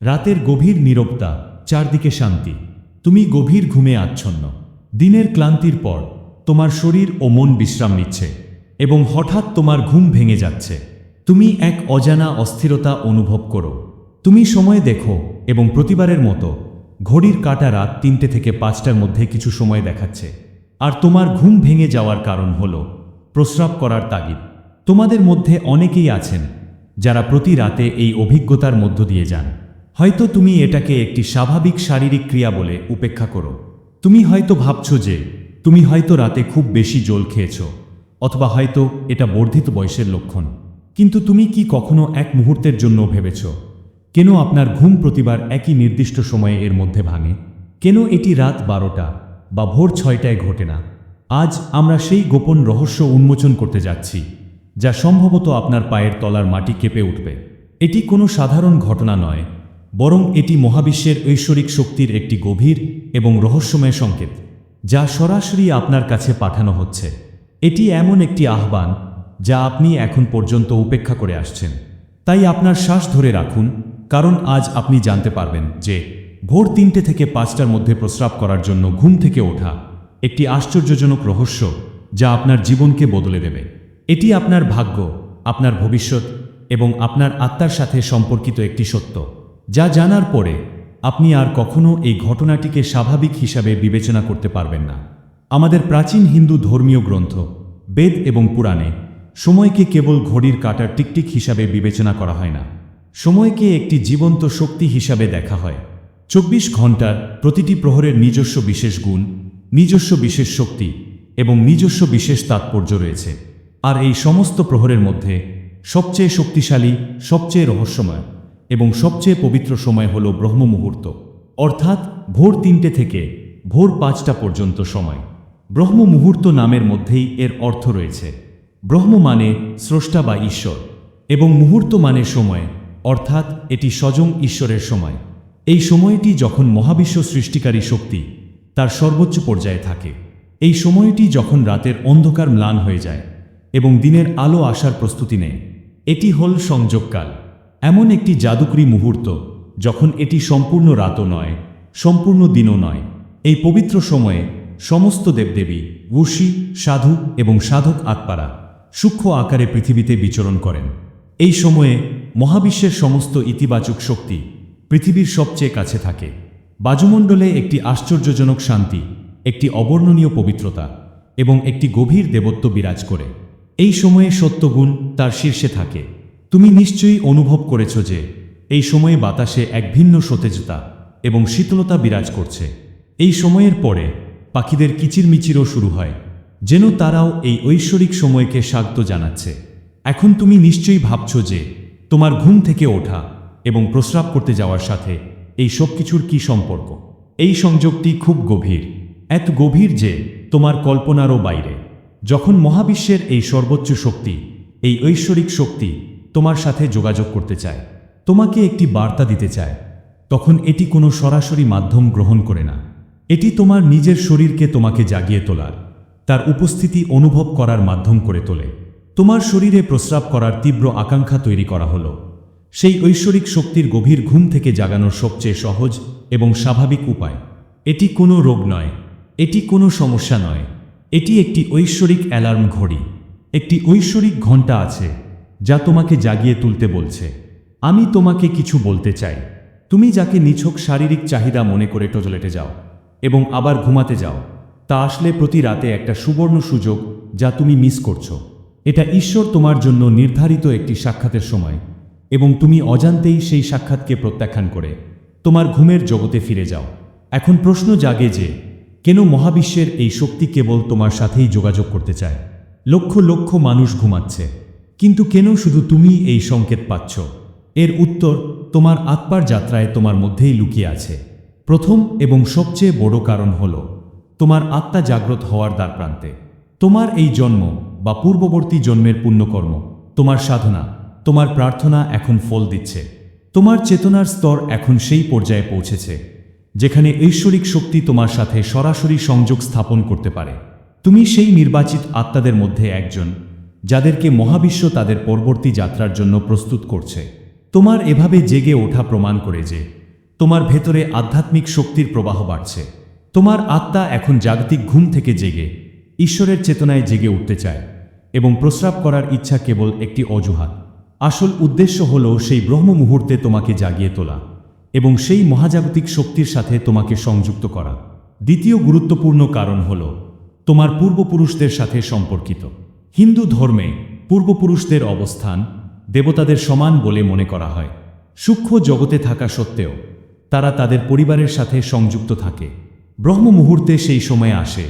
রাতের গভীর নীরবতা, চারদিকে শান্তি। তুমি গভীর ঘুমে আচ্ছন্ন। দিনের ক্লান্তির পর, তোমার শরীর ও মন বিশ্রাম নিচ্ছে এবং হঠাৎ তোমার ঘুম ভেঙে যাচ্ছে। তুমি এক অজানা অস্থিরতা অনুভব করো। তুমি সময় দেখো এবং প্রতিবারের মতো ঘড়ির কাটা রাত তিনটে থেকে পাঁচটার মধ্যে কিছু সময় দেখাচ্ছে। আর তোমার ঘুম ভেঙে যাওয়ার কারণ হল প্রস্রাব করার তাগিদ। তোমাদের মধ্যে অনেকেই আছেন যারা প্রতি রাতে এই অভিজ্ঞতার মধ্য দিয়ে যান। হয়তো তুমি এটাকে একটি স্বাভাবিক শারীরিক ক্রিয়া বলে উপেক্ষা করো। তুমি হয়তো ভাবছ যে, তুমি হয়তো রাতে খুব বেশি জল খেয়েছ, অথবা হয়তো এটা বর্ধিত বয়সের লক্ষণ। কিন্তু তুমি কি কখনো এক মুহূর্তের জন্য ভেবেছ, কেন আপনার ঘুম প্রতিবার একই নির্দিষ্ট সময়ে এর মধ্যে ভাঙে? কেন এটি রাত বারোটা বা ভোর ছয়টায় ঘটে না? আজ আমরা সেই গোপন রহস্য উন্মোচন করতে যাচ্ছি, যা সম্ভবত আপনার পায়ের তলার মাটি কেঁপে উঠবে। এটি কোনো সাধারণ ঘটনা নয় বরং এটি মহাবিশ্বের ঐশ্বরিক শক্তির একটি গভীর এবং রহস্যময় সংকেত, যা সরাসরি আপনার কাছে পাঠানো হচ্ছে। এটি এমন একটি আহ্বান, যা আপনি এখন পর্যন্ত উপেক্ষা করে আসছেন। তাই আপনার শ্বাস ধরে রাখুন, কারণ আজ আপনি জানতে পারবেন যে ভোর তিনটে থেকে পাঁচটার মধ্যে প্রস্রাব করার জন্য ঘুম থেকে ওঠা একটি আশ্চর্যজনক রহস্য, যা আপনার জীবনকে বদলে দেবে। এটি আপনার ভাগ্য, আপনার ভবিষ্যৎ এবং আপনার আত্মার সাথে সম্পর্কিত একটি সত্য। যা জানার পরে, আপনি আর কখনো এই ঘটনাটিকে স্বাভাবিক হিসাবে বিবেচনা করতে পারবেন না। আমাদের প্রাচীন হিন্দু ধর্মীয় গ্রন্থ, বেদ এবং পুরাণে সময়কে কেবল ঘড়ির কাটার টিকটিক হিসাবে বিবেচনা করা হয় না। সময়কে একটি জীবন্ত শক্তি হিসাবে দেখা হয়। চব্বিশ ঘণ্টার প্রতিটি প্রহরের নিজস্ব বিশেষ গুণ, নিজস্ব বিশেষ শক্তি এবং নিজস্ব বিশেষ তাৎপর্য রয়েছে। আর এই সমস্ত প্রহরের মধ্যে সবচেয়ে শক্তিশালী, সবচেয়ে রহস্যময় এবং সবচেয়ে পবিত্র সময় হল ব্রহ্ম মুহূর্ত। অর্থাৎ ভোর তিনটে থেকে ভোর পাঁচটা পর্যন্ত সময়। ব্রহ্ম মুহূর্ত নামের মধ্যেই এর অর্থ রয়েছে। ব্রহ্ম মানে স্রষ্টা বা ঈশ্বর, এবং মুহূর্ত মানে সময়, অর্থাৎ এটি স্বয়ং ঈশ্বরের সময়। এই সময়টি যখন মহাবিশ্ব সৃষ্টিকারী শক্তি, তার সর্বোচ্চ পর্যায়ে থাকে। এই সময়টি যখন রাতের অন্ধকার ম্লান হয়ে যায়, এবং দিনের আলো আসার প্রস্তুতি নেয়, এটি হল সংযোগকাল। এমন একটি জাদুকরী মুহূর্ত, যখন এটি সম্পূর্ণ রাতও নয়, সম্পূর্ণ দিনও নয়। এই পবিত্র সময়ে সমস্ত দেবদেবী, ঋষি, সাধু এবং সাধক আত্মারা সূক্ষ্ম আকারে পৃথিবীতে বিচরণ করেন। এই সময়ে মহাবিশ্বের সমস্ত ইতিবাচক শক্তি পৃথিবীর সবচেয়ে কাছে থাকে। বাজুমণ্ডলে একটি আশ্চর্যজনক শান্তি, একটি অবর্ণনীয় পবিত্রতা এবং একটি গভীর দেবত্ব বিরাজ করে। এই সময়ে সত্যগুণ তার শীর্ষে থাকে। তুমি নিশ্চয়ই অনুভব করেছ যে এই সময়ে বাতাসে এক ভিন্ন সতেজতা এবং শীতলতা বিরাজ করছে। এই সময়ের পরে পাখিদের কিচিরমিচিরও শুরু হয়, যেন তারাও এই ঐশ্বরিক সময়কে স্বাগত জানাচ্ছে। এখন তুমি নিশ্চয়ই ভাবছ যে তোমার ঘুম থেকে ওঠা এবং প্রস্রাব করতে যাওয়ার সাথে এই সব কিছুর কি সম্পর্ক? এই সংযোগটি খুব গভীর, এত গভীর যে তোমার কল্পনারও বাইরে। যখন মহাবিশ্বের এই সর্বোচ্চ শক্তি, এই ঐশ্বরিক শক্তি তোমার সাথে যোগাযোগ করতে চায়। তোমাকে একটি বার্তা দিতে চায়। তখন এটি কোনো সরাসরি মাধ্যম গ্রহণ করে না। এটি তোমার নিজের শরীরকে তোমাকে জাগিয়ে তোলার, তার উপস্থিতি অনুভব করার মাধ্যম করে তোলে। তোমার শরীরে প্রস্রাব করার তীব্র আকাঙ্ক্ষা তৈরি করা হলো। সেই ঐশ্বরিক শক্তির গভীর ঘুম থেকে জাগানোর সবচেয়ে সহজ এবং স্বাভাবিক উপায়। এটি কোনো রোগ নয়। এটি কোনো সমস্যা নয়। এটি একটি ঐশ্বরিক অ্যালার্ম ঘড়ি। একটি ঐশ্বরিক ঘণ্টা আছে। যা তোমাকে জাগিয়ে তুলতে বলছে। আমি তোমাকে কিছু বলতে চাই। তুমি যাকে নিছক শারীরিক চাহিদা মনে করে টজলেটে যাও এবং আবার ঘুমাতে যাও, তা আসলে প্রতি রাতে একটা সুবর্ণ সুযোগ যা তুমি মিস করছ। এটা ঈশ্বর তোমার জন্য নির্ধারিত একটি সাক্ষাতের সময় এবং তুমি অজান্তেই সেই সাক্ষাৎকে প্রত্যাখ্যান করে তোমার ঘুমের জগতে ফিরে যাও। এখন প্রশ্ন জাগে যে, কেন মহাবিশ্বের এই শক্তি কেবল তোমার সাথেই যোগাযোগ করতে চায়? লক্ষ লক্ষ মানুষ ঘুমাচ্ছে। কিন্তু কেন শুধু তুমি এই সংকেত পাচ্ছ? এর উত্তর, তোমার আত্মার যাত্রায় তোমার মধ্যেই লুকিয়ে আছে। প্রথম এবং সবচেয়ে বড় কারণ হল, তোমার আত্মা জাগ্রত হওয়ার দ্বারপ্রান্তে। তোমার এই জন্ম বা পূর্ববর্তী জন্মের পুণ্যকর্ম, তোমার সাধনা, তোমার প্রার্থনা এখন ফল দিচ্ছে। তোমার চেতনার স্তর এখন সেই পর্যায়ে পৌঁছেছে, যেখানে ঐশ্বরিক শক্তি তোমার সাথে সরাসরি সংযোগ স্থাপন করতে পারে। তুমি সেই নির্বাচিত আত্মাদের মধ্যে একজন যাদেরকে মহাবিশ্ব তাদের পরবর্তী যাত্রার জন্য প্রস্তুত করছে। তোমার এভাবে জেগে ওঠা প্রমাণ করে যে, তোমার ভেতরে আধ্যাত্মিক শক্তির প্রবাহ বাড়ছে। তোমার আত্মা এখন জাগতিক ঘুম থেকে জেগে, ঈশ্বরের চেতনায় জেগে উঠতে চায় এবং প্রস্রাব করার ইচ্ছা কেবল একটি অজুহাত। আসল উদ্দেশ্য হল সেই ব্রহ্ম মুহূর্তে তোমাকে জাগিয়ে তোলা এবং সেই মহাজাগতিক শক্তির সাথে তোমাকে সংযুক্ত করা। দ্বিতীয় গুরুত্বপূর্ণ কারণ হল, তোমার পূর্বপুরুষদের সাথে সম্পর্কিত। হিন্দু ধর্মে পূর্বপুরুষদের অবস্থান দেবতাদের সমান বলে মনে করা হয়। সূক্ষ্ম জগতে থাকা সত্ত্বেও তারা তাদের পরিবারের সাথে সংযুক্ত থাকে। ব্রহ্ম মুহূর্তে সেই সময় আসে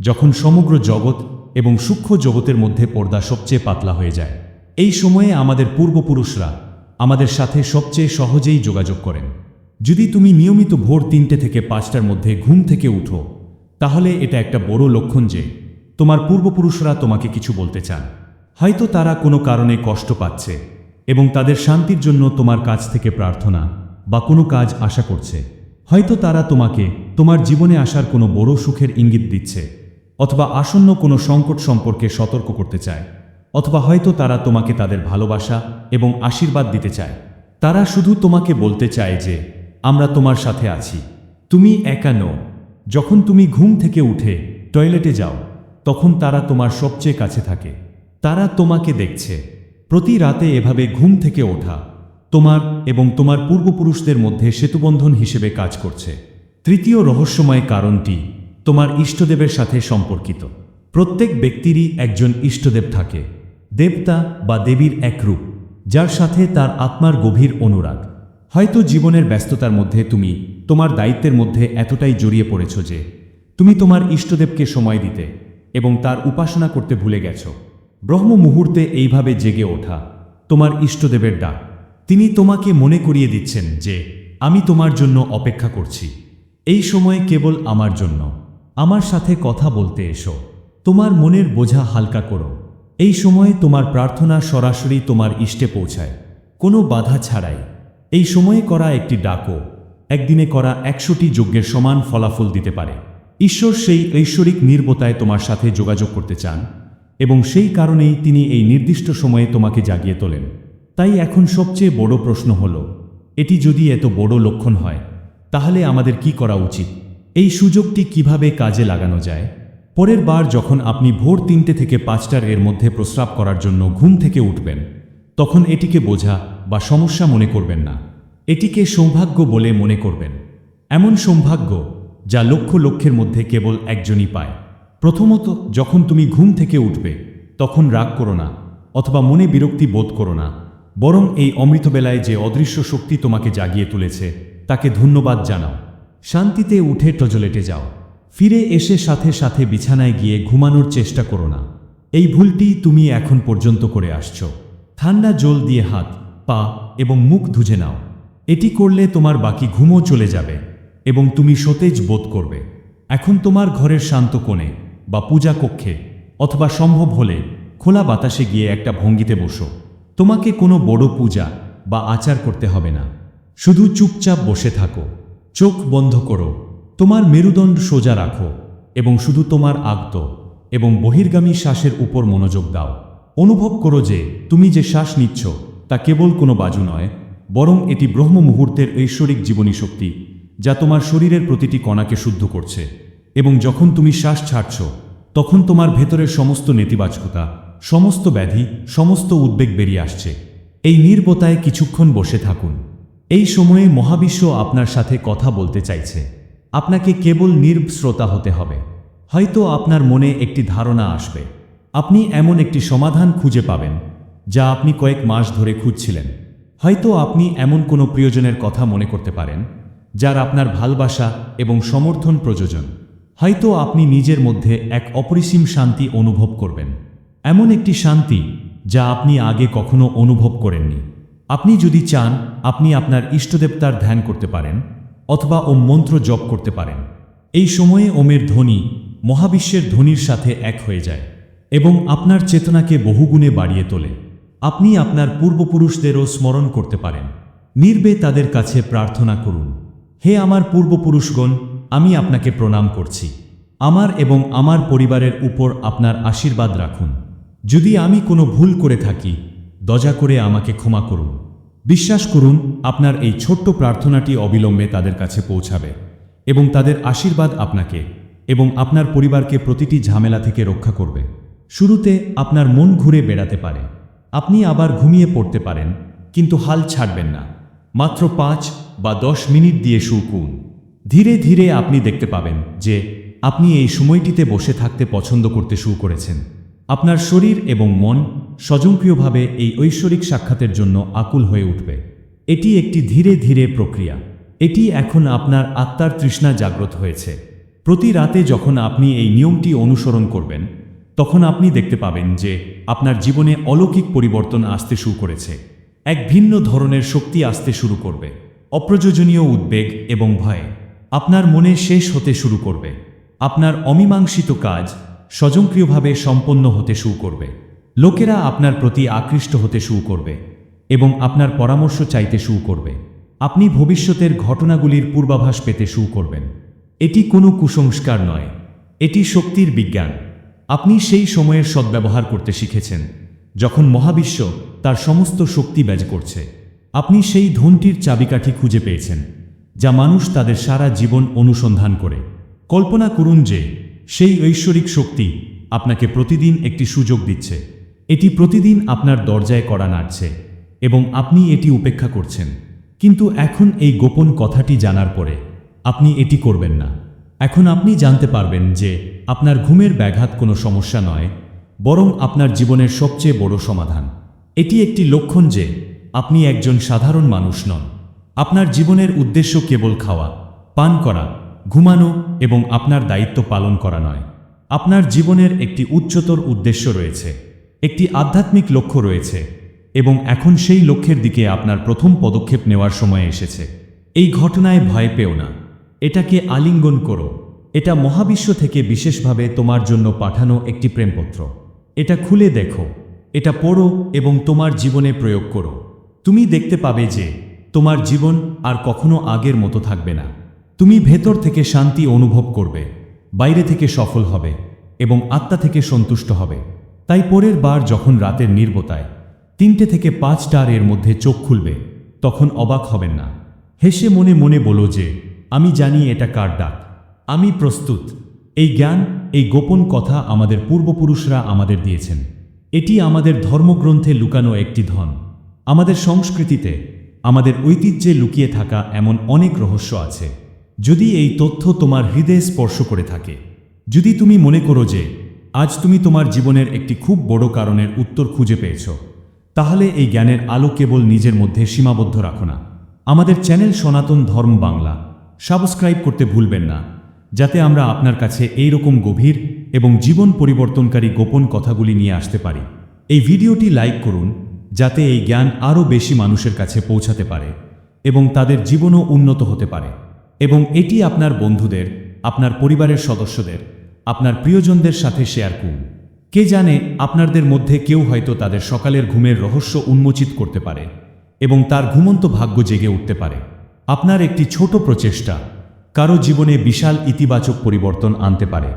যখন সমগ্র জগৎ এবং সূক্ষ্ম জগতের মধ্যে পর্দা সবচেয়ে পাতলা হয়ে যায়। এই সময়ে আমাদের পূর্বপুরুষরা আমাদের সাথে সবচেয়ে সহজেই যোগাযোগ করেন। যদি তুমি নিয়মিত ভোর তিনটে থেকে পাঁচটার মধ্যে ঘুম থেকে উঠো, তাহলে এটা একটা বড় লক্ষণ যে তোমার পূর্বপুরুষরা তোমাকে কিছু বলতে চান। হয়তো তারা কোনো কারণে কষ্ট পাচ্ছে এবং তাদের শান্তির জন্য তোমার কাছ থেকে প্রার্থনা বা কোনো কাজ আশা করছে। হয়তো তারা তোমাকে তোমার জীবনে আসার কোনো বড় সুখের ইঙ্গিত দিচ্ছে অথবা আসন্ন কোনো সংকট সম্পর্কে সতর্ক করতে চায় অথবা হয়তো তারা তোমাকে তাদের ভালোবাসা এবং আশীর্বাদ দিতে চায়। তারা শুধু তোমাকে বলতে চায় যে, আমরা তোমার সাথে আছি। তুমি একা নও। যখন তুমি ঘুম থেকে উঠে টয়লেটে যাও তখন তারা তোমার সবচেয়ে কাছে থাকে। তারা তোমাকে দেখছে। প্রতি রাতে এভাবে ঘুম থেকে ওঠা। তোমার এবং তোমার পূর্বপুরুষদের মধ্যে সেতুবন্ধন হিসেবে কাজ করছে। তৃতীয় রহস্যময় কারণটি তোমার ইষ্টদেবের সাথে সম্পর্কিত। প্রত্যেক ব্যক্তিরই একজন ইষ্টদেব থাকে। দেবতা বা দেবীর এক রূপ, যার সাথে তার আত্মার গভীর অনুরাগ। হয়তো জীবনের ব্যস্ততার মধ্যে তুমি তোমার দায়িত্বের মধ্যে এতটাই জড়িয়ে পড়েছ যে, তুমি তোমার ইষ্টদেবকে সময় দিতে এবং তার উপাসনা করতে ভুলে গেছ। ব্রহ্ম মুহূর্তে এইভাবে জেগে ওঠা, তোমার ইষ্টদেবের ডাক। তিনি তোমাকে মনে করিয়ে দিচ্ছেন যে, আমি তোমার জন্য অপেক্ষা করছি। এই সময় কেবল আমার জন্য। আমার সাথে কথা বলতে এসো। তোমার মনের বোঝা হালকা করো। এই সময়ে তোমার প্রার্থনা সরাসরি তোমার ইষ্টে পৌঁছায়। কোনো বাধা ছাড়াই। এই সময়ে করা একটি ডাকও। একদিনে করা একশোটি যজ্ঞের সমান ফলাফল দিতে পারে। ঈশ্বর সেই ঐশ্বরিক নির্বতায় তোমার সাথে যোগাযোগ করতে চান এবং সেই কারণেই তিনি এই নির্দিষ্ট সময়ে তোমাকে জাগিয়ে তোলেন। তাই এখন সবচেয়ে বড় প্রশ্ন হল, এটি যদি এত বড় লক্ষণ হয়, তাহলে আমাদের কি করা উচিত? এই সুযোগটি কীভাবে কাজে লাগানো যায়? পরের বার যখন আপনি ভোর তিনটে থেকে পাঁচটার এর মধ্যে প্রস্রাব করার জন্য ঘুম থেকে উঠবেন, তখন এটিকে বোঝা বা সমস্যা মনে করবেন না। এটিকে সৌভাগ্য বলে মনে করবেন। এমন সৌভাগ্য যা লক্ষ লক্ষের মধ্যে কেবল একজনই পায়। প্রথমত, যখন তুমি ঘুম থেকে উঠবে, তখন রাগ করো না, অথবা মনে বিরক্তি বোধ করো না, বরং এই অমৃতবেলায় যে অদৃশ্য শক্তি তোমাকে জাগিয়ে তুলেছে, তাকে ধন্যবাদ জানাও। শান্তিতে উঠে টজলেটে যাও। ফিরে এসে সাথে সাথে বিছানায় গিয়ে ঘুমানোর চেষ্টা করো না। এই ভুলটি তুমি এখন পর্যন্ত করে আসছ। ঠান্ডা জল দিয়ে হাত, পা এবং মুখ ধুজে নাও। এটি করলে তোমার বাকি ঘুমও চলে যাবে। এবং তুমি সতেজ বোধ করবে। এখন তোমার ঘরের শান্ত কোণে বা পূজা কক্ষে অথবা সম্ভব হলে খোলা বাতাসে গিয়ে একটা ভঙ্গিতে বসো। তোমাকে কোনো বড় পূজা বা আচার করতে হবে না। শুধু চুপচাপ বসে থাকো। চোখ বন্ধ করো। তোমার মেরুদণ্ড সোজা রাখো এবং শুধু তোমার আগ্ত এবং বহির্গামী শ্বাসের উপর মনোযোগ দাও। অনুভব করো যে তুমি যে শ্বাস নিচ্ছ তা কেবল কোনো বাজু নয়, বরং এটি ব্রহ্ম মুহূর্তের ঐশ্বরিক জীবনী শক্তি যা তোমার শরীরের প্রতিটি কণাকে শুদ্ধ করছে। এবং যখন তুমি শ্বাস ছাড়ছ, তখন তোমার ভেতরের সমস্ত নেতিবাচকতা, সমস্ত ব্যাধি, সমস্ত উদ্বেগ বেরিয়ে আসছে। এই নির্বতায় কিছুক্ষণ বসে থাকুন। এই সময়ে মহাবিশ্ব আপনার সাথে কথা বলতে চাইছে। আপনাকে কেবল নির্শ্রোতা হতে হবে। হয়তো আপনার মনে একটি ধারণা আসবে। আপনি এমন একটি সমাধান খুঁজে পাবেন, যা আপনি কয়েক মাস ধরে খুঁজছিলেন। হয়তো আপনি এমন কোনো প্রিয়জনের কথা মনে করতে পারেন যার আপনার ভালবাসা এবং সমর্থন প্রয়োজন। হয়তো আপনি নিজের মধ্যে এক অপরিসীম শান্তি অনুভব করবেন। এমন একটি শান্তি যা আপনি আগে কখনো অনুভব করেননি। আপনি যদি চান, আপনি আপনার ইষ্টদেবতার ধ্যান করতে পারেন অথবা ওম মন্ত্র জপ করতে পারেন। এই সময়ে ওমের ধ্বনি মহাবিশ্বের ধ্বনির সাথে এক হয়ে যায় এবং আপনার চেতনাকে বহুগুণে বাড়িয়ে তোলে। আপনি আপনার পূর্বপুরুষদেরও স্মরণ করতে পারেন। নির্বে তাদের কাছে প্রার্থনা করুন। হে আমার পূর্বপুরুষগণ, আমি আপনাকে প্রণাম করছি। আমার এবং আমার পরিবারের উপর আপনার আশীর্বাদ রাখুন। যদি আমি কোনো ভুল করে থাকি দজা করে আমাকে ক্ষমা করুন। বিশ্বাস করুন, আপনার এই ছোট্ট প্রার্থনাটি অবিলম্বে তাদের কাছে পৌঁছাবে এবং তাদের আশীর্বাদ আপনাকে এবং আপনার পরিবারকে প্রতিটি ঝামেলা থেকে রক্ষা করবে। শুরুতে আপনার মন ঘুরে বেড়াতে পারে। আপনি আবার ঘুমিয়ে পড়তে পারেন, কিন্তু হাল ছাড়বেন না। মাত্র পাঁচ বা দশ মিনিট দিয়ে শুকুন। ধীরে ধীরে আপনি দেখতে পাবেন যে আপনি এই সময়টিতে বসে থাকতে পছন্দ করতে শুরু করেছেন। আপনার শরীর এবং মন স্বয়ংক্রিয়ভাবে এই ঐশ্বরিক সাক্ষাতের জন্য আকুল হয়ে উঠবে। এটি একটি ধীরে ধীরে প্রক্রিয়া। এটি এখন আপনার আত্মার তৃষ্ণা জাগ্রত হয়েছে। প্রতি রাতে যখন আপনি এই নিয়মটি অনুসরণ করবেন, তখন আপনি দেখতে পাবেন যে আপনার জীবনে অলৌকিক পরিবর্তন আসতে শুরু করেছে। এক ভিন্ন ধরনের শক্তি আসতে শুরু করবে। অপ্রয়োজনীয় উদ্বেগ এবং ভয় আপনার মনে শেষ হতে শুরু করবে। আপনার অমীমাংসিত কাজ স্বয়ংক্রিয়ভাবে সম্পন্ন হতে শুরু করবে। লোকেরা আপনার প্রতি আকৃষ্ট হতে শুরু করবে এবং আপনার পরামর্শ চাইতে শুরু করবে। আপনি ভবিষ্যতের ঘটনাগুলির পূর্বাভাস পেতে শুরু করবেন। এটি কোনো কুসংস্কার নয়, এটি শক্তির বিজ্ঞান। আপনি সেই সময়ের সদ্ব্যবহার করতে শিখেছেন, যখন মহাবিশ্ব তার সমস্ত শক্তি ব্যয় করছে। আপনি সেই ধনটির চাবিকাঠি খুঁজে পেয়েছেন, যা মানুষ তাদের সারা জীবন অনুসন্ধান করে। কল্পনা করুন যে, সেই ঐশ্বরিক শক্তি আপনাকে প্রতিদিন একটি সুযোগ দিচ্ছে। এটি প্রতিদিন আপনার দরজায় করা নাড়ছে এবং আপনি এটি উপেক্ষা করছেন। কিন্তু এখন এই গোপন কথাটি জানার পরে আপনি এটি করবেন না। এখন আপনি জানতে পারবেন যে আপনার ঘুমের ব্যাঘাত কোনো সমস্যা নয়, বরং আপনার জীবনের সবচেয়ে বড় সমাধান। এটি একটি লক্ষণ যে আপনি একজন সাধারণ মানুষ নন। আপনার জীবনের উদ্দেশ্য কেবল খাওয়া, পান করা, ঘুমানো এবং আপনার দায়িত্ব পালন করা নয়। আপনার জীবনের একটি উচ্চতর উদ্দেশ্য রয়েছে, একটি আধ্যাত্মিক লক্ষ্য রয়েছে এবং এখন সেই লক্ষ্যের দিকে আপনার প্রথম পদক্ষেপ নেওয়ার সময় এসেছে। এই ঘটনায় ভয় পেও না। এটাকে আলিঙ্গন করো। এটা মহাবিশ্ব থেকে বিশেষভাবে তোমার জন্য পাঠানো একটি প্রেমপত্র। এটা খুলে দেখো। এটা পড়ো এবং তোমার জীবনে প্রয়োগ করো। তুমি দেখতে পাবে যে তোমার জীবন আর কখনো আগের মতো থাকবে না। তুমি ভেতর থেকে শান্তি অনুভব করবে, বাইরে থেকে সফল হবে এবং আত্মা থেকে সন্তুষ্ট হবে। তাই পরের বার যখন রাতের নির্বতায় তিনটে থেকে পাঁচটার এর মধ্যে চোখ খুলবে, তখন অবাক হবেন না। হেসে মনে মনে বলো যে, আমি জানি এটা কার ডাক। আমি প্রস্তুত। এই জ্ঞান, এই গোপন কথা আমাদের পূর্বপুরুষরা আমাদের দিয়েছেন। এটি আমাদের ধর্মগ্রন্থে লুকানো একটি ধন। আমাদের সংস্কৃতিতে আমাদের ঐতিহ্যে লুকিয়ে থাকা এমন অনেক রহস্য আছে। যদি এই তথ্য তোমার হৃদয়ে স্পর্শ করে থাকে, যদি তুমি মনে করো যে আজ তুমি তোমার জীবনের একটি খুব বড় কারণের উত্তর খুঁজে পেয়েছ, তাহলে এই জ্ঞানের আলো কেবল নিজের মধ্যে সীমাবদ্ধ রাখো না। আমাদের চ্যানেল সনাতন ধর্ম বাংলা, সাবস্ক্রাইব করতে ভুলবেন না, যাতে আমরা আপনার কাছে এই রকম গভীর এবং জীবন পরিবর্তনকারী গোপন কথাগুলি নিয়ে আসতে পারি। এই ভিডিওটি লাইক করুন যাতে এই জ্ঞান আরও বেশি মানুষের কাছে পৌঁছাতে পারে এবং তাদের জীবনও উন্নত হতে পারে। এবং এটি আপনার বন্ধুদের, আপনার পরিবারের সদস্যদের, আপনার প্রিয়জনদের সাথে শেয়ার করুন। কে জানে আপনাদের মধ্যে কেউ হয়তো তাদের সকালের ঘুমের রহস্য উন্মোচিত করতে পারে এবং তার ঘুমন্ত ভাগ্য জেগে উঠতে পারে। আপনার একটি ছোট প্রচেষ্টা কারও জীবনে বিশাল ইতিবাচক পরিবর্তন আনতে পারে।